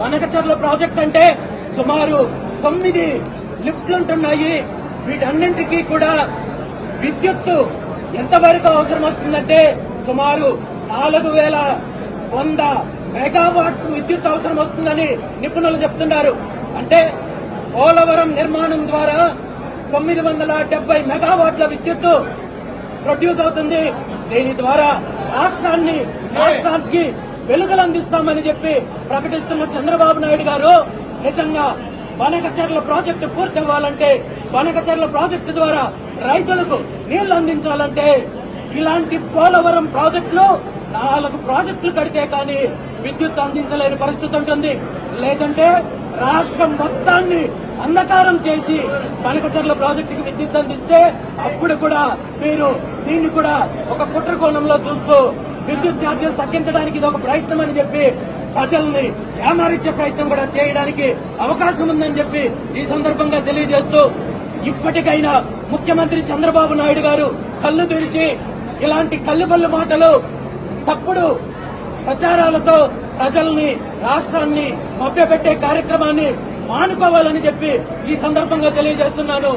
మనకచర్ల project అంటే సుమారు తొమ్మిది లిఫ్ట్లు ఉంటున్నాయి. వీటన్నింటికీ కూడా విద్యుత్తు ఎంతవరకు అవసరం వస్తుందంటే సుమారు నాలుగు వేల వంద మెగావాట్స్ విద్యుత్ అవసరం వస్తుందని నిపుణులు చెప్తున్నారు. అంటే పోలవరం నిర్మాణం ద్వారా తొమ్మిది వందల డెబ్బై మెగావాట్ల విద్యుత్తు ప్రొడ్యూస్ అవుతుంది. దీని ద్వారా రాష్ట్రాన్ని రాష్ట్రానికి వెలుగులు అందిస్తామని చెప్పి ప్రకటిస్తున్న చంద్రబాబు నాయుడు గారు నిజంగా బనకచర్ల ప్రాజెక్టు పూర్తి అవ్వాలంటే బనకచర్ల ప్రాజెక్టు ద్వారా రైతులకు నీళ్ళు అందించాలంటే ఇలాంటి పోలవరం ప్రాజెక్టులు నాలుగు ప్రాజెక్టులు కడితే కానీ విద్యుత్ అందించలేని పరిస్థితి ఉంటుంది. లేదంటే రాష్ట్రం మొత్తాన్ని అంధకారం చేసి పనకచర్ల ప్రాజెక్టుకి విద్యుత్ అందిస్తే అప్పుడు కూడా మీరు దీన్ని కూడా ఒక కుట్ర కోణంలో చూస్తూ విద్యుత్ ఛార్జీలు తగ్గించడానికి ఇది ఒక ప్రయత్నం అని చెప్పి ప్రజల్ని ఏమారించే ప్రయత్నం కూడా చేయడానికి అవకాశం ఉందని చెప్పి ఈ సందర్భంగా తెలియజేస్తూ ఇప్పటికైనా ముఖ్యమంత్రి చంద్రబాబు నాయుడు గారు కళ్ళు తెరిచి ఇలాంటి కల్లుబల్లు మాటలు తప్పుడు ప్రచారాలతో ప్రజల్ని రాష్ట్రాన్ని మభ్యపెట్టే కార్యక్రమాన్ని మానుకోవాలని చెప్పి ఈ సందర్భంగా తెలియజేస్తున్నాను.